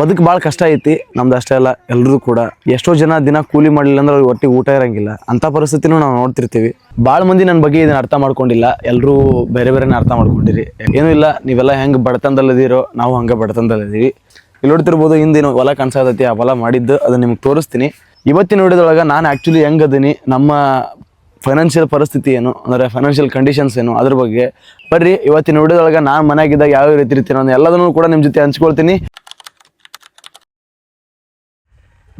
ಬದುಕು ಭಾಳ ಕಷ್ಟ ಐತಿ, ನಮ್ದು ಅಷ್ಟೇ ಅಲ್ಲ ಎಲ್ಲರೂ ಕೂಡ. ಎಷ್ಟೋ ಜನ ದಿನ ಕೂಲಿ ಮಾಡಲಿಲ್ಲ ಅಂದ್ರೆ ಅವ್ರಿಗೆ ಒಟ್ಟಿಗೆ ಊಟ ಇರಂಗಿಲ್ಲ. ಅಂತ ಪರಿಸ್ಥಿತಿನೂ ನಾವು ನೋಡ್ತಿರ್ತೀವಿ. ಭಾಳ ಮಂದಿ ನನ್ನ ಬಗ್ಗೆ ಇದನ್ನ ಅರ್ಥ ಮಾಡ್ಕೊಂಡಿಲ್ಲ. ಎಲ್ಲರೂ ಬೇರೆ ಬೇರೆನೇ ಅರ್ಥ ಮಾಡ್ಕೊಂಡಿರಿ. ಏನೂ ಇಲ್ಲ, ನೀವೆಲ್ಲ ಹೆಂಗೆ ಬಡತನದಲ್ಲಿದ್ದೀರೋ, ನಾವು ಹಂಗೆ ಬಡತನದಲ್ಲಿದ್ದೀವಿ. ಇಲ್ಲಿ ನೋಡ್ತಿರ್ಬೋದು, ಹಿಂದಿನ ಹೊಲ ಕನ್ಸಾದತಿ, ಆ ಹೊಲ ಮಾಡಿದ್ದು, ಅದನ್ನ ನಿಮ್ಗೆ ತೋರಿಸ್ತೀನಿ. ಇವತ್ತಿನ ನೋಡಿದೊಳಗೆ ನಾನು ಆ್ಯಕ್ಚುಲಿ ಹೆಂಗೆ ಅದೀನಿ, ನಮ್ಮ ಫೈನಾನ್ಷಿಯಲ್ ಪರಿಸ್ಥಿತಿ ಏನು, ಅಂದರೆ ಫೈನಾನ್ಷಿಯಲ್ ಕಂಡೀಷನ್ಸ್ ಏನು, ಅದ್ರ ಬಗ್ಗೆ ಬರ್ರಿ ಇವತ್ತಿನ ವಿಡಿಯೋದೊಳಗೆ ನಾನು ಮನೆಯಾಗಿದ್ದಾಗ ಯಾವ ರೀತಿ ಇರ್ತೀನಿ ಅನ್ನೋ ಎಲ್ಲದನ್ನೂ ಕೂಡ ನಿಮ್ಮ ಜೊತೆ ಹಂಚ್ಕೊಳ್ತೀನಿ.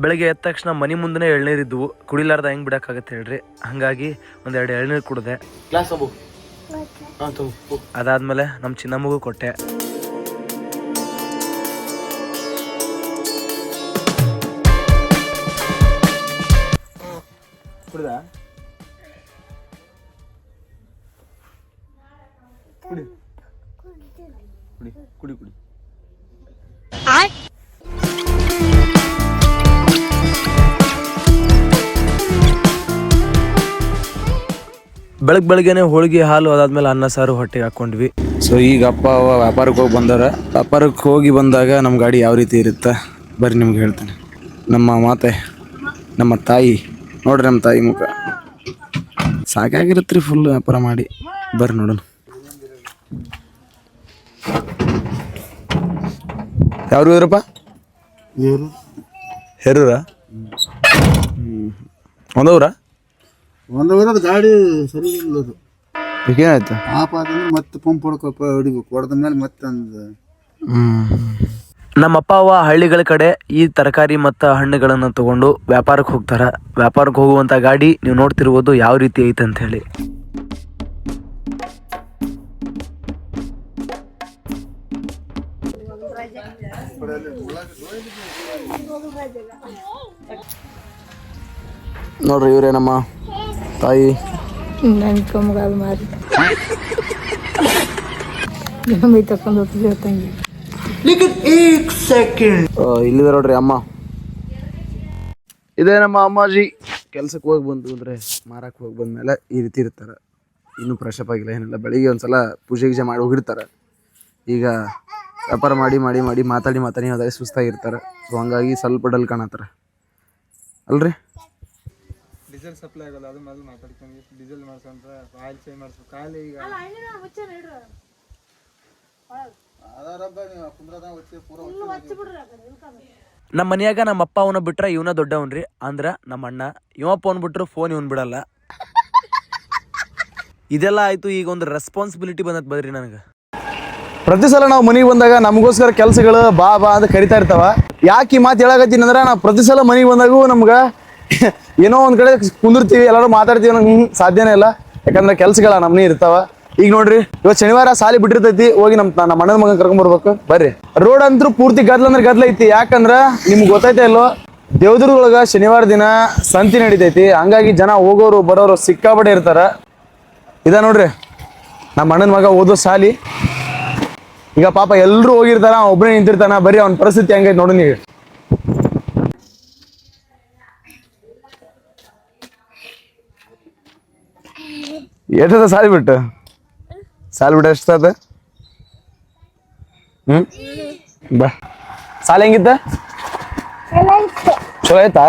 ಬೆಳಗ್ಗೆ ಎದ್ದ ತಕ್ಷಣ ಮನೆ ಮುಂದೆ ಎಳ್ನೀರಿದ್ವು ಕುಡಿಲಾರ್ದ ಹೆಂಗ್ ಬಿಡಕ್ಕಾಗತ್ತೆ ಹೇಳ್ರಿ? ಹಂಗಾಗಿ ಒಂದೆರಡು ಎಳ್ನೀರು ಕುಡಿದೆ. ಗ್ಲಾಸ್ ಅದಾದ್ಮೇಲೆ ನಮ್ಮ ಚಿನ್ನಮ್ಮಗೂ ಕೊಟ್ಟೆ. ಕುಡಿದ? ಕುಡಿ. ಕುಡಿ ಕುಡಿ ಕುಡಿ. ಬೆಳಗ್ಗೆ ಬೆಳಗ್ಗೆನೆ ಹೋಳಿಗೆ ಹಾಲು ಅದಾದ್ಮೇಲೆ ಅನ್ನ ಸಾರು ಹೊಟ್ಟೆಗೆ ಹಾಕೊಂಡ್ವಿ ಸೊ ಈಗ ಅಪ್ಪ ಅವ್ವ ವ್ಯಾಪಾರಕ್ಕೆ ಹೋಗಿ ಬಂದಾರ. ವ್ಯಾಪಾರಕ್ಕೆ ಹೋಗಿ ಬಂದಾಗ ನಮ್ಮ ಗಾಡಿ ಯಾವ ರೀತಿ ಇರುತ್ತೆ? ಬರ್ರಿ ನಿಮ್ಗೆ ಹೇಳ್ತೇನೆ. ನಮ್ಮ ಮಾತೆ ನಮ್ಮ ತಾಯಿ. ನೋಡ್ರಿ ನಮ್ಮ ತಾಯಿ ಮುಖ. ಸಾಕಾಗಿರುತ್ತೆ ರೀ ಫುಲ್ ವ್ಯಾಪಾರ ಮಾಡಿ. ಬರ್ರಿ ನೋಡೋಣ. ಯಾರು ಇದ್ರಪ್ಪ? ಹೆರೂರ? ಒಂದವ್ರ? ಒಂದು ಗಾಡಿ ಸರಿ ಇಲ್ಲ ಅದು. ಏನಾಯ್ತು ಪಾಪ ಅದನ್ನ ಮತ್ತೆ ಪಂಪ್ ಹೊಡ್ಕೊಪ್ಪ ಹೊಡಿಬೇಕು. ಹೊಡೆದ ಮೇಲೆ ಮತ್ತೆ ಒಂದು ನಮ್ಮ ಅಪ್ಪ ಅವ್ವ ಹಳ್ಳಿಗಳ ಕಡೆ ಈ ತರಕಾರಿ ಮತ್ತು ಹಣ್ಣುಗಳನ್ನು ತಗೊಂಡು ವ್ಯಾಪಾರಕ್ಕೆ ಹೋಗ್ತಾರೆ. ವ್ಯಾಪಾರಕ್ಕೆ ಹೋಗುವಂತ ಗಾಡಿ ನೀವು ನೋಡ್ತಿರ್ಬೋದು ಯಾವ ರೀತಿ ಐತೆ ಅಂತ ಹೇಳಿ. ನೋಡ್ರಿ ಇವ್ರೇನಮ್ಮ ತಾಯಿ. ನನ್ನ ಕಮ್ಗಾಲ್ ಮಾರಿ. ಗಮಿ ತಕೊಂಡು ಹೋಗ್ತಿದ್ದೆ ತಂಗಿ. ಇಲ್ಲಿದೆ ನೋಡ್ರಿ ಅಮ್ಮ. ಇದೇ ನಮ್ಮ ಅಮ್ಮಾಜಿ. ಕೆಲ್ಸಕ್ಕೆ ಹೋಗಿ ಬಂದು ಅಂದ್ರೆ ಮಾರಕ್ಕೆ ಹೋಗಿ ಬಂದ್ಮೇಲೆ ಈ ರೀತಿ ಇರ್ತಾರೆ. ಇನ್ನೂ ಫ್ರೆಶ್ ಅಪ್ ಆಗಿಲ್ಲ ಏನಿಲ್ಲ. ಬೆಳಿಗ್ಗೆ ಒಂದ್ಸಲ ಪೂಜೆ ಗೀಜೆ ಮಾಡಿ ಹೋಗಿರ್ತಾರೆ. ಈಗ ವ್ಯಾಪಾರ ಮಾಡಿ ಮಾಡಿ ಮಾಡಿ ಮಾತಾಡಿ ಮಾತಾಡಿ ಅದೇ ಸುಸ್ತಾಗಿರ್ತಾರೆ. ಸೊ ಹಂಗಾಗಿ ಸ್ವಲ್ಪ ಡಲ್ ಕಾಣತ್ತಾರ. ಅಲ್ರಿ? ಡೀಸೆಲ್ ಸಪ್ಲೈ ಆಗಲ್ಲ ಅದು ಮೊದಲು ಮಾತಾಡ್ಕೊಂಡು ಡೀಸೆಲ್ ಮಾಡ್ಸಂತ ಆಯಿಲ್ ಚೇಂಜ್ ಮಾಡಿಸ್ಬೇಕು. ಆಯಿಲ್ ಈಗ ನಮ್ಮ ಮನೆಯಾಗ ನಮ್ಮ ಅಪ್ಪ ಅವನ ಬಿಟ್ರೆ ಇವನ ದೊಡ್ಡವನ್ರಿ. ಅಂದ್ರ ನಮ್ಮ ಅಣ್ಣ. ಇವ ಫೋನ್ ಬಿಟ್ರು ಫೋನ್ ಇವನ್ ಬಿಡಲ್ಲ. ಇದೆಲ್ಲ ಆಯ್ತು ಈಗ ಒಂದು ರೆಸ್ಪಾನ್ಸಿಬಿಲಿಟಿ ಬಂದತ್ ಬದ್ರಿ ನನಗೆ. ಪ್ರತಿ ಸಲ ನಾವು ಮನೆಗೆ ಬಂದಾಗ ನಮಗೋಸ್ಕರ ಕೆಲಸಗಳು ಬಾ ಬಾ ಅಂತ ಕರಿತಾ ಇರ್ತಾವ. ಯಾಕೆ ಈ ಮಾತು ಹೇಳಕತ್ತೀನಿ ಅಂದ್ರೆ ನಾವು ಪ್ರತಿ ಸಲ ಮನೆಗೆ ಬಂದಾಗೂ ನಮ್ಗೆ ಏನೋ ಒಂದ್ ಕಡೆ ಕುಂದಿರ್ತೀವಿ, ಎಲ್ಲರೂ ಮಾತಾಡ್ತೀವಿ ಹ್ಮ್ ಸಾಧ್ಯನೇ ಇಲ್ಲ. ಯಾಕಂದ್ರೆ ಕೆಲ್ಸಗಳ ನಮ್ಮನೆ ಇರ್ತಾವ. ಈಗ ನೋಡ್ರಿ ಇವತ್ತು ಶನಿವಾರ ಸಾಲಿ ಬಿಟ್ಟಿರ್ತೈತಿ, ಹೋಗಿ ನಮ್ಮ ನಮ್ಮ ಅಣ್ಣನ ಮಗನ ಕರ್ಕೊಂಡ್ ಬರ್ಬೇಕು. ಬರ್ರಿ. ರೋಡ್ ಅಂತೂ ಪೂರ್ತಿ ಗದ್ಲ ಅಂದ್ರೆ ಗದ್ಲ ಐತಿ. ಯಾಕಂದ್ರ ನಿಮ್ಗೆ ಗೊತ್ತೈತೆ ಇಲ್ಲೋ ದೇವದುರ್ಗೊಳಗ ಶನಿವಾರ ದಿನ ಸಂತಿ ನಡೀತೈತಿ. ಹಂಗಾಗಿ ಜನ ಹೋಗೋರು, ಬರೋರು ಸಿಕ್ಕಾಪಟ್ಟೆ ಇರ್ತಾರ. ಇದ ನೋಡ್ರಿ ನಮ್ಮ ಅಣ್ಣನ ಮಗ ಓದೋ ಸಾಲಿ. ಈಗ ಪಾಪ ಎಲ್ಲರೂ ಹೋಗಿರ್ತಾರ ಒಬ್ಬನೇ ನಿಂತಿರ್ತಾನ, ಬರೀ ಅವನ ಪರಿಸ್ಥಿತಿ ಹೆಂಗೈತೆ ನೋಡು ನೀವು ಎಷ್ಟದ ಸಾಲಿ ಬಿಟ್ಟು? ಸಾಲಿ ಬಿಟ್ಟು ಎಷ್ಟದ ಹ್ಮ್? ಬಾ. ಸಾಲಿ ಹೆಂಗಿತ್ತ ಚಲೋ ಆಯ್ತಾ?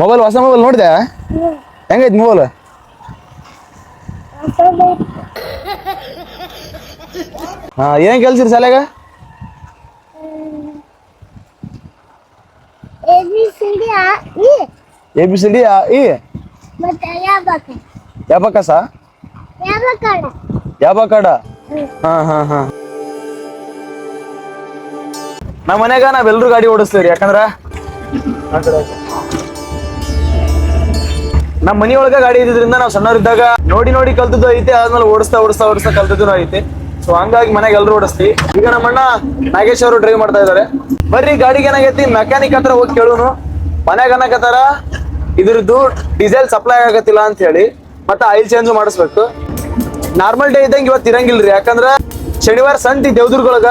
ಮೊಬೈಲ್ ಹೊಸ ಮೊಬೈಲ್ ನೋಡಿದೆ? ಹೆಂಗೈತಿ ಮೊಬೈಲ್? ಹಾ ಏನ್ ಕೇಳ್ತೀರಿ ಶಾಲೆಗ? A B C D E ಯಾಬಕಸ? ಯಾಬಕಡ. ಹಾ ಹಾ ಹಾ. ನಮ್ಮ ಮನ್ಯಾಗ ನಾವೆಲ್ಲರೂ ಗಾಡಿ ಓಡಿಸ್ತೀವ್ರಿ ಯಾಕಂದ್ರ? ನಮ್ಮ ಮನಿಯೊಳಗ ಗಾಡಿ ಇದ್ರಿಂದ ನಾವು ಸಣ್ಣವರಿದ್ದಾಗ ನೋಡಿ ನೋಡಿ ಕಲ್ತದ್ದು ಐತೆ ಆದ್ಮೇಲೆ ಓಡಿಸ್ತಾ ಓಡಿಸ್ತಾ ಓಡಿಸ್ತಾ ಕಲ್ತದ್ದು ಐತೆ. ಸೊ ಹಂಗಾಗಿ ಮನೆಗೆ ಎಲ್ಲರೂ ಓಡಿಸ್ತೀವಿ. ಈಗ ನಮ್ಮ ಅಣ್ಣ ನಾಗೇಶ್ ಅವರು ಡ್ರೈವ್ ಮಾಡ್ತಾ ಇದ್ದಾರೆ. ಬರ್ರಿ, ಗಾಡಿಗೆ ಏನಾಗೈತಿ? ಮೆಕ್ಯಾನಿಕ್ ಹತ್ರ ಹೋಗಿ ಕೇಳುನು. ಮನ್ಯಾಗ ಅನ್ನಕತ್ತಾರ? ಇದ್ರದ್ದು ಡೀಸೆಲ್ ಸಪ್ಲೈ ಆಗತ್ತಿಲ್ಲ ಅಂತ ಹೇಳಿ, ಮತ್ತೆ ಆಯಿಲ್ ಚೇಂಜ್ ಮಾಡಿಸ್ಬೇಕು. ನಾರ್ಮಲ್ ಡೇ ಇದ್ದಂಗೆ ಇವತ್ತು ಇರಂಗಿಲ್ರಿ. ಯಾಕಂದ್ರೆ ಶನಿವಾರ ಸಂತಿ ದೇವದುರ್ಗೊಳಗ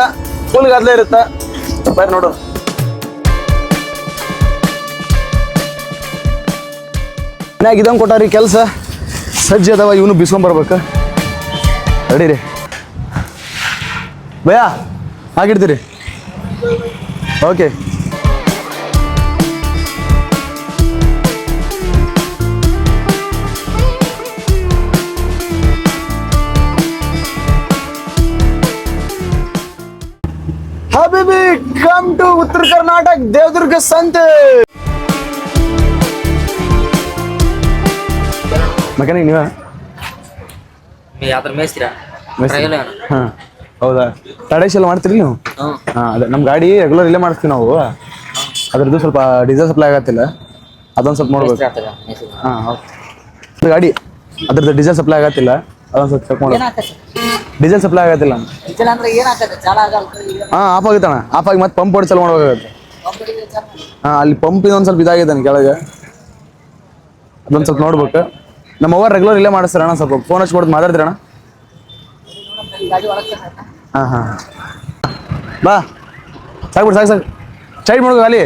ಫುಲ್ ಗದ್ಲ ಇರುತ್ತ. ಬರ್ರಿ ನೋಡು ಮನ್ಯಾಗ ಇದಂಗೆ ಕೊಟ್ಟಾರಿ ಕೆಲಸ. ಸಜ್ಜೆ ಅದಾವ, ಇವನು ಬಿಸ್ಕೊಂಡ್ ಬರ್ಬೇಕು. ರೆಡಿ ರೀ भैया आगे okay come to Uttar Karnataka Devadurga Sant mechanic नहीं है मैं यात्रा मेस्त्री हूँ मेस्त्री हाँ ಹೌದಾ? ತಡೇಶ್ ಎಲ್ಲ ಮಾಡ್ತೀರಿ ನೀವು? ಹಾ. ಅದೇ. ನಮ್ಮ ಗಾಡಿ ರೆಗ್ಯುಲರ್ ಇಲ್ಲೇ ಮಾಡಿಸ್ತೀವಿ ನಾವು. ಅದ್ರದ್ದು ಸ್ವಲ್ಪ ಡೀಸೆಲ್ ಸಪ್ಲೈ ಆಗತ್ತಿಲ್ಲ. ಅದೊಂದು ಸ್ವಲ್ಪ ನೋಡ್ಬೇಕು. ಹಾ ಹೌದು. ಗಾಡಿ ಅದ್ರದ್ದು ಡೀಸೆಲ್ ಸಪ್ಲೈ ಆಗತ್ತಿಲ್ಲ. ಅದೊಂದು ಸ್ವಲ್ಪ ಚೆಕ್ ಮಾಡ್ಬೇಕು ಡೀಸೆಲ್ ಸಪ್ಲೈ ಆಗತ್ತಿಲ್ಲ. ಹಾ ಆಫ್ ಆಗಿತ್ತಣ್ಣ ಆಫ್ ಆಗಿ ಮತ್ತೆ ಪಂಪ್ ಹೊಡಿ ಚಲೋ ಮಾಡ್ಬೇಕಾಗತ್ತೆ. ಹಾ ಅಲ್ಲಿ ಪಂಪ್ ಇದೊಂದು ಸ್ವಲ್ಪ ಇದಾಗಿದೆ ಕೆಳಗೆ. ಅದೊಂದು ಸ್ವಲ್ಪ ನೋಡ್ಬೇಕು. ನಮ್ಮ ಅವ್ವ ರೆಗ್ಯುಲರ್ ಇಲ್ಲೇ ಮಾಡಿಸ್ತಾರಣ್ಣ ಸ್ವಲ್ಪ. ಫೋನ್ ಹಚ್ಕೊಡ್ದು ಮಾತಾಡ್ತೀರಣ್ಣ? ಹಾ ಹಾ. ಬಾ. ಸಾಕು ಬಿಡು ಸಾಕು ಸಾಕು. ಸೈಡ್ ಮಾಡ್ಕೋ ಖಾಲಿ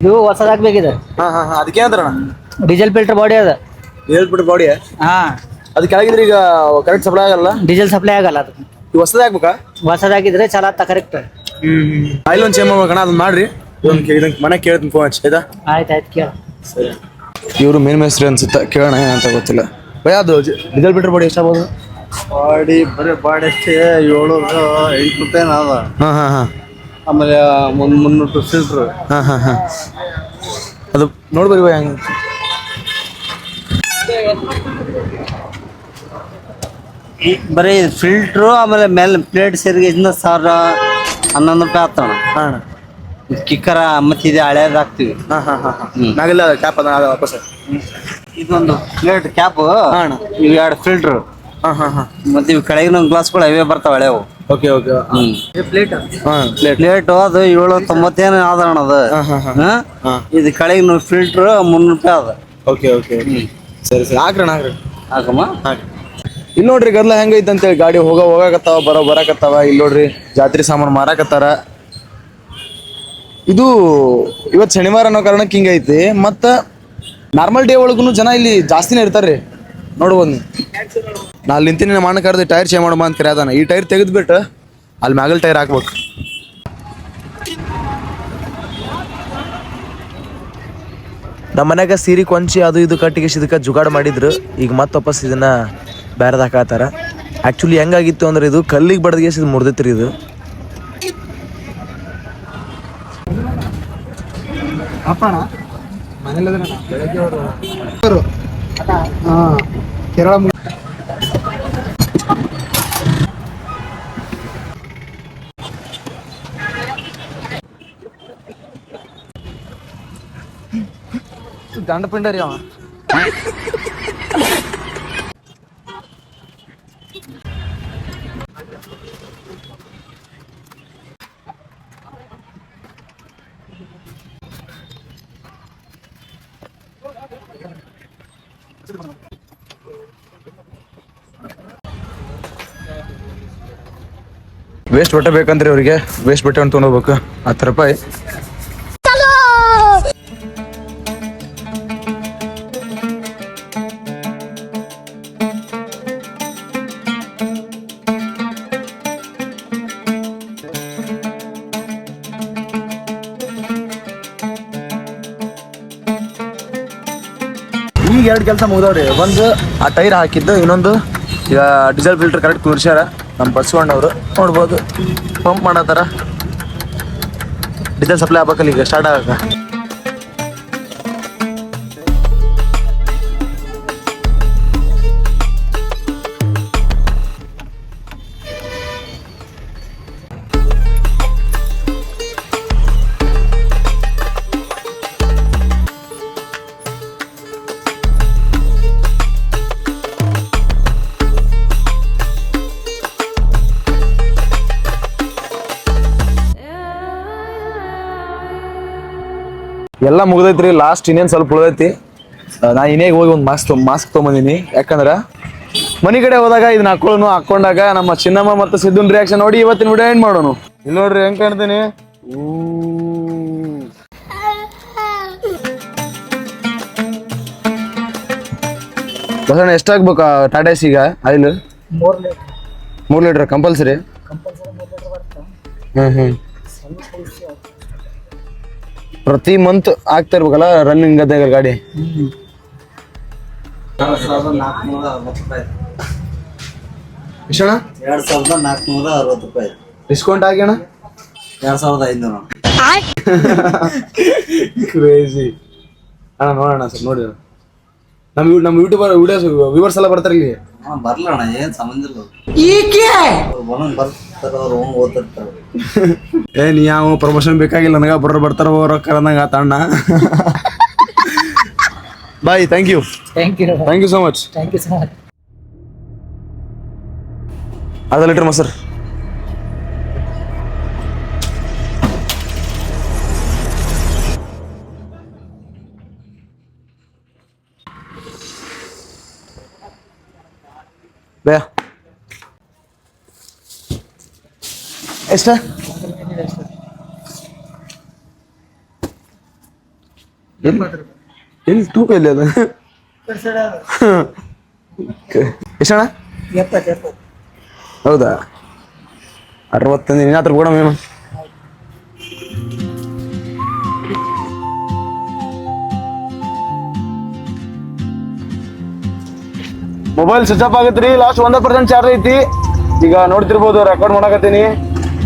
ಇದು ಹೊಸದಾಗ್ಬೇಕಿದೆ ಹಾ ಹಾ ಹಾ. ಅದಕ್ಕೆ ಡೀಸೆಲ್ ಫಿಲ್ಟರ್ ಬಾಡಿ ಅದ. ಹೇಳ್ಬಿಟ್ಟು ಬಾಡಿ ಹಾ. ಅದು ಕೆಳಗಿದ್ರೆ ಈಗ ಕರೆಕ್ಟ್ ಸಪ್ಲೈ ಆಗಲ್ಲ? ಡೀಸೆಲ್ ಸಪ್ಲೈ ಆಗಲ್ಲ ಅದಕ್ಕೆ ಹೊಸದಾಗ್ಬೇಕಾ ಹೊಸದೇ ಹಾಕ್ಬೇಕಾ? ಹೊಸದಾಗಿದ್ರೆ ಚಲ ಆತ ಕರೆಕ್ಟ್ ಆಯಿಲ್ ಒಂದು ಚೇಂಜ್ ಮಾಡ್ಬೇಕಣ್ಣ ಅದನ್ನ ಮಾಡ್ರಿ. ಮನೆ ಕೇಳ್ತೀನಿ ಫೋನ್ ಹಚ್ಚಿ ಆಯ್ತಾ ಆಯ್ತು ಕೇಳ. ಇವರು ಮೇನ್ ಮೇಸ್ತ್ರಿ ಅನ್ಸುತ್ತೆ? ಕೇಳೋಣ ಏನಂತ ಗೊತ್ತಿಲ್ಲ. ಭಯ ಅದು ಡೀಸೆಲ್ ಬಿಟ್ರೆ ಬಾಡಿ ಎಷ್ಟಾಗ್ಬೋದು? ಬಾಡಿ ಬರೀ ಬಾಡಿ ಅಷ್ಟೇ ಏಳು ಎಂಟು ರೂಪಾಯಿ ಅದ ಹಾಂ ಹಾಂ ಹಾಂ. ಆಮೇಲೆ ಒಂದು ಮುನ್ನೂರು ಫಿಲ್ಟ್ರ್ ಹಾಂ ಹಾಂ ಹಾಂ. ಅದು ನೋಡ್ಬರಿ ಭಯ ಹಂಗೆ. ಬರೀ ಫಿಲ್ಟ್ರು ಆಮೇಲೆ ಮೇಲೆ ಪ್ಲೇಟ್ ಸೇರಿಗೆ ಇದನ್ನ ಸಾವಿರ ಹನ್ನೊಂದು ರೂಪಾಯಿ ಆಗ್ತಾವ ಹಾಂ ಕಿಕ್ಕರ ಮತ್ತೆ ಇದು ಹಳೇದು ಹಾಕ್ತಿವಿ. ಹಾಂ ಹಾಂ ಕ್ಯಾಪ್ ಅದ ಅದು ವಾಪಸ್ ಇದೊಂದು ಪ್ಲೇಟ್ ಕ್ಯಾಪ್ ಅಣ್ಣ. ಇವು ಎರಡು ಫಿಲ್ಟರ್ ಹಾಂ ಹಾಂ ಹಾಂ. ಮತ್ತೆ ಇವು ಕೆಳಗಿನ ಗ್ಲಾಸ್ಗಳು ಅವೇ ಬರ್ತಾವ ಹಳೆವು. Okay okay. ಹ್ಮ್. ಪ್ಲೇಟ್ ಹಾಂ ಪ್ಲೇಟ್ ಪ್ಲೇಟು ಅದು ಏಳು ತೊಂಬತ್ತೇನು ಆದ ಅಣ್ಣ ಅದು. ಹಾಂ ಹಾಂ ಹಾಂ. ಹಾ? ಹಾಂ. ಇದು ಕೆಳಗಿನ ಫಿಲ್ಟರ್ ಮುನ್ನೂರು ರೂಪಾಯಿ ಅದ ಓಕೆ ಓಕೆ. ಸರಿ ಸರಿ. ಹಾಕ್ರಣ ಹಾಕ್ರಿ ಹಾಕಮ್ಮ? ಹಾಕ್ರಿ. ಇಲ್ಲಿ ನೋಡ್ರಿ ಗದ್ಲ ಹೆಂಗೈತೆ ಅಂತೇಳಿ ಗಾಡಿ ಹೋಗ ಹೋಗಕತ್ತಾವ ಬರೋ ಬರಕತ್ತಾವ. ಇಲ್ಲಿ ನೋಡ್ರಿ ಜಾತ್ರೆ ಸಾಮಾನು ಮಾರಾಕತ್ತಾರ. ಇದು ಇವತ್ತು ಶನಿವಾರ ಅನ್ನೋ ಕಾರಣಕ್ಕೆ ಹಿಂಗೈತಿ ಮತ್ತು ನಾರ್ಮಲ್ ಡೇ ಒಳಗೂ ಜನ ಇಲ್ಲಿ ಜಾಸ್ತಿನೇ ಇರ್ತಾರೆ ನೋಡ್ಬೋದು ನಾ ಅಲ್ಲಿ ನಿಂತೀನಿ ನಮ್ಮ ಅಣ್ಣ ಕರೆದು ಟೈರ್ ಚೇಂಜ್ ಮಾಡಮ್ಮ ಅಂತ ಕರೆಯದಾನ ಈ ಟೈರ್ ತೆಗೆದ್ಬಿಟ್ಟು ಅಲ್ಲಿ ಮ್ಯಾಗಲ್ ಟೈರ್ ಹಾಕ್ಬೇಕು. ನಮ್ಮ ಮನ್ಯಾಗ ಸೀರೆ ಕೊಂಚಿ ಅದು ಇದು ಕಟ್ಟಿಗೆ ಇದಕ್ಕೆ ಜುಗಾಡ್ ಮಾಡಿದ್ರು. ಈಗ ಮತ್ತೆ ವಾಪಸ್ ಇದನ್ನ ಬ್ಯಾರದ್ ಹಾಕತ್ತಾರ. ಆ್ಯಕ್ಚುಲಿ ಹೆಂಗಾಗಿತ್ತು ಅಂದ್ರೆ ಇದು ಕಲ್ಲಿಗೆ ಬಡ್ದಿಗೆ ಇದು ರೀ ಇದು. ಕೇರಳ ಗಂಡ ಪಿಂಡ ರೀ ಅವ ವೇಸ್ಟ್ ಬಟ್ಟೆ ಬೇಕಂದ್ರೆ ಅವರಿಗೆ ವೇಸ್ಟ್ ಬಟ್ಟೆ ಅಂತ ತೊಗೊಂಡೋಗ್ಬೇಕು ಹತ್ತು ರೂಪಾಯಿ. ಎರಡು ಕೆಲಸ ಮುಗ್ದವ್ರಿ. ಒಂದು ಆ ಟೈರ್ ಹಾಕಿದ್ದು, ಇನ್ನೊಂದು ಈಗ ಡೀಸೆಲ್ ಫಿಲ್ಟರ್ ಕರೆಕ್ಟ್ ಕೂರ್ಸ್ಯಾರ. ನಮ್ಮ ಬಸವಣ್ಣವರು ನೋಡ್ಬೋದು. ಪಂಪ್ ಮಾಡತ್ತಾರ ಡೀಸೆಲ್ ಸಪ್ಲೈ ಆಗ್ಬೇಕಲ್ಲ ಈಗ ಸ್ಟಾರ್ಟ್ ಆಗಕ್ಕ. ಎಲ್ಲ ಮುಗ್ದೈತ್ರಿ ಲಾಸ್ಟ್ ಇನ್ನೇನು ಸ್ವಲ್ಪ ಉಳ್ದೈತಿ. ನಾ ಇನ್ನೇಗೆ ಹೋಗಿ ಒಂದು ಮಾಸ್ಕ್ ಮಾಸ್ಕ್ ತೊಗೊಂಬಂದಿನಿ. ಯಾಕಂದ್ರೆ ಮನೆ ಕಡೆ ಹೋದಾಗ ಇದನ್ನ ಹಾಕೊಳ್ಳೋನು ಹಾಕೊಂಡಾಗ ನಮ್ಮ ಚಿನ್ನಮ್ಮ ಮತ್ತು ಸಿದ್ದುನ್ ರಿಯಾಕ್ಷನ್ ನೋಡಿ ಇವತ್ತಿನ ವಿಡಿಯೋ ಏನು ಮಾಡೋನು? ಇಲ್ಲಿ ನೋಡ್ರಿ ಹೆಂಗೆ ಕಾಣ್ತೀನಿ? ಬಸಣ್ಣ ಎಷ್ಟಾಗ್ಬೇಕು ಟಾಟಾ ಎಸ್ ಈಗ ಆಯಿಲ್? ಮೂರು ಲೀಟ್ರ್. ಕಂಪಲ್ಸರಿ ಹ್ಞೂ ಹ್ಞೂ ಪ್ರತಿ ಮಂತ್ ಆಗ್ತಾ ಇರ್ಬೇಕಲ್ಲ ರನ್ನಿಂಗ್ ಗದ್ದೆ ಗಾಡಿ? ಎರಡು ಸಾವಿರದ ರೂಪಾಯಿ ಎಷ್ಟಣ್ಣ ಎರಡ್ ಸಾವಿರದ ನಾಲ್ಕುನೂರ ಅರವತ್ತು ರೂಪಾಯಿ. ಡಿಸ್ಕೌಂಟ್ ಆಗಿ ಅಣ್ಣ? ಎರಡ್ ಸಾವಿರದ ಐನೂರು. ಕ್ರೇಜಿ ಅಣ್ಣ ನೋಡೋಣ ಸರ್ ನೋಡಿ ನಮ್ಮ ನಮ್ಮ ಯೂಟ್ಯೂಬರ್ ವಿಡಿಯೋಸ್ ವ್ಯೂವರ್ಸ್ ಎಲ್ಲ ಬರ್ತಾರೆ ಇಲ್ಲಿ? ಬರ್ಲಣ್ಣ ಏನ್ ಸಂಬಂಧ ಇಲ್ಲ. ಅವ್ರು ಹೋಗಿ ಏ ನೀ ಯಾವ ಪ್ರಮೋಷನ್ ಬೇಕಾಗಿಲ್ಲ ನನಗ ಬರ್ರು ಬರ್ತಾರ ರೊಕ್ಕ ಅಂದಂಗ ಆತ ಅಣ್ಣ bye thank you thank you thank you so much thank you so much ಅರ್ಧ ಲೀಟರ್ ಮೊಸರು. ಬೇ ಎಷ್ಟ ಎಲ್ಲಿ ತೂಕ ಎಲ್ಲಿ ಅದು? ಎಷ್ಟಣ್ಣ ಹೌದಾ? ಅರವತ್ತೊಂದು ನಿನ್ನ ಹತ್ರ ಕೂಡ ಮೇನು ಮೊಬೈಲ್ ಸ್ವಿಚ್ ಆಫ್ ಆಗತ್ರಿ ಲಾಸ್ಟ್ ಒಂದ ಪರ್ಸೆಂಟ್ ಚಾರ್ಜ್ ಐತಿ. ಈಗ ನೋಡ್ತಿರ್ಬೋದು ರೆಕಾರ್ಡ್ ಮಾಡಕತ್ತೀನಿ.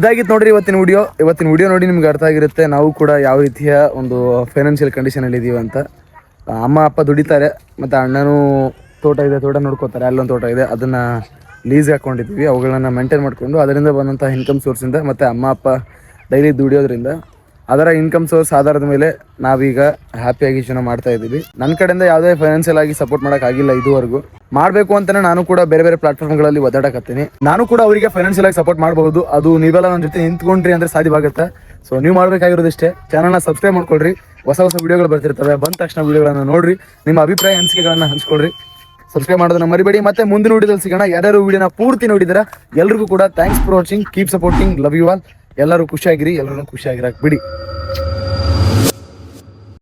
ಇದಾಗಿತ್ತು ನೋಡ್ರಿ ಇವತ್ತಿನ ವಿಡಿಯೋ ಇವತ್ತಿನ ವಿಡಿಯೋ ನೋಡಿ ನಿಮ್ಗೆ ಅರ್ಥ ಆಗಿರುತ್ತೆ. ನಾವು ಕೂಡ ಯಾವ ರೀತಿಯ ಒಂದು ಫೈನಾನ್ಷಿಯಲ್ ಕಂಡೀಷನ್ ಅಲ್ಲಿ ಇದೀವಿ ಅಂತ. ಅಮ್ಮ, ಅಪ್ಪ ದುಡಿತಾರೆ, ಮತ್ತೆ ಅಣ್ಣನೂ ತೋಟ ಇದೆ, ತೋಟ ನೋಡ್ಕೋತಾರೆ, ಅಲ್ಲೊಂದು ತೋಟ ಇದೆ. ಅದನ್ನ ಲೀಸ್ ಹಾಕೊಂಡಿದ್ವಿ ಅವುಗಳನ್ನ ಮೇಂಟೈನ್ ಮಾಡಿಕೊಂಡು ಅದರಿಂದ ಬಂದಂಥ ಇನ್ಕಮ್ ಸೋರ್ಸಿಂದ ಮತ್ತೆ ಅಮ್ಮ, ಅಪ್ಪ ಡೈಲಿ ದುಡಿಯೋದ್ರಿಂದ ಅದರ ಇನ್ಕಮ್ ಸೋರ್ಸ್ ಆಧಾರದ ಮೇಲೆ ನಾವೀಗ ಹ್ಯಾಪಿಯಾಗಿ ಜೀವನ ಮಾಡ್ತಾ ಇದ್ದೀವಿ. ನನ್ನ ಕಡೆಯಿಂದ ಯಾವುದೇ ಫೈನಾನ್ಷಿಯಲ್ ಆಗಿ ಸಪೋರ್ಟ್ ಮಾಡಕ್ ಆಗಿಲ್ಲ ಇದುವರೆಗೂ. ಮಾಡಬೇಕು ಅಂತಾನೆ ನಾನು ಕೂಡ ಬೇರೆ ಬೇರೆ ಪ್ಲಾಟ್ಫಾರ್ಮ್ಗಳಲ್ಲಿ ಒದ್ದಾಡಕತ್ತೀನಿ. ನಾನು ಕೂಡ ಅವರಿಗೆ ಫೈನಾನ್ಷಿಯಲ್ ಆಗಿ ಸಪೋರ್ಟ್ ಮಾಡಬಹುದು. ಅದು ನೀವೆಲ್ಲ ನನ್ನ ಜೊತೆ ನಿಂತ್ಕೊಂಡ್ರಿ ಅಂದ್ರೆ ಸಾಧ್ಯವಾಗುತ್ತೆ ಸೊ ನೀವು ಮಾಡಬೇಕಾಗಿರೋದಿಷ್ಟೇ ಚಾನಲ್ನ ಸಬ್ಸ್ಕ್ರೈಬ್ ಮಾಡ್ಕೊಳ್ರಿ. ಹೊಸ ಹೊಸ ವಿಡಿಯೋಗಳು ಬರ್ತಿರ್ತವೆ. ಬಂದ ತಕ್ಷಣ ವಿಡಿಯೋಗಳನ್ನು ನೋಡ್ರಿ. ನಿಮ್ಮ ಅಭಿಪ್ರಾಯ, ಅನಿಸಿಕೆಗಳನ್ನ ಹಂಚ್ಕೊಳ್ರಿ. ಸಬ್ಸ್ಕ್ರೈಬ್ ಮಾಡೋದನ್ನ ಮರಿಬೇಡಿ. ಮತ್ತೆ ಮುಂದಿನ ವಿಡಿಯೋದಲ್ಲಿ ಸಿಗೋಣ. ಯಾರ್ಯಾರು ವಿಡಿಯೋನ ಪೂರ್ತಿ ನೋಡಿದಿರಾ ಎಲ್ರಿಗೂ ಕೂಡ thanks for watching keep supporting love you all ಎಲ್ಲರೂ ಖುಷಿಯಾಗಿರಿ ಎಲ್ಲರೂ ಖುಷಿಯಾಗಿರಕ್ ಬಿಡಿ.